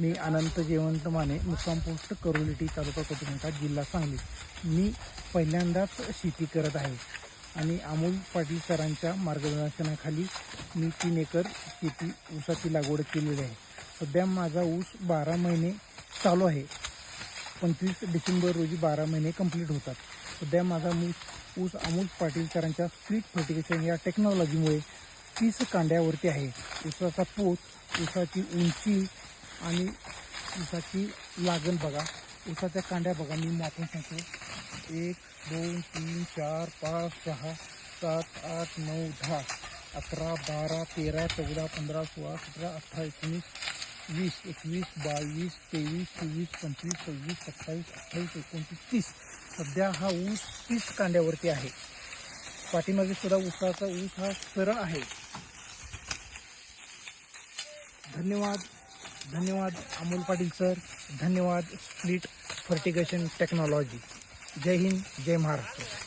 मी अनंत जयवंत माने मुक्काम पोस्ट करोलिटी तालुका कटुंबा जिल्हा सांगली. मी पहिल्यांदाच शेती करत आहे आणि अमोल पाटील सरांच्या मार्गदर्शनाखाली मी तीन एकर शेती ऊसाची लागवड केलेली आहे. सध्या माझा ऊस बारा महिने चालू आहे. पंचवीस डिसेंबर रोजी बारा महिने कंप्लीट होतात. सध्या माझा मी ऊस अमोल पाटील सरांच्या स्पीड फर्टिगेशन या टेक्नॉलॉजीमुळे तीस कांड्यावरती आहे. ऊसाचा पोत ऊसाची उंची आणि ऊसाची लागण बघा. ऊसाच्या कांड्या बघा मी मापून सांगतो. एक दोन तीन चार पाच सहा सात आठ नऊ दहा अकरा बारा तेरा चौदा पंधरा सोळा सतरा अठरा एकोणीस वीस एकवीस बावीस तेवीस चोवीस पंचवीस सव्वीस सत्तावीस अठ्ठावीस एकोणतीस तीस. सध्या हा ऊस तीस कांड्यावरती आहे. पाठीमागे सुद्धा ऊसाचा ऊस हा सरळ आहे. धन्यवाद. धन्यवाद अमोल पाटील सर. धन्यवाद स्प्लिट फर्टिगेशन टेक्नॉलॉजी. जय हिंद जय महाराष्ट्र.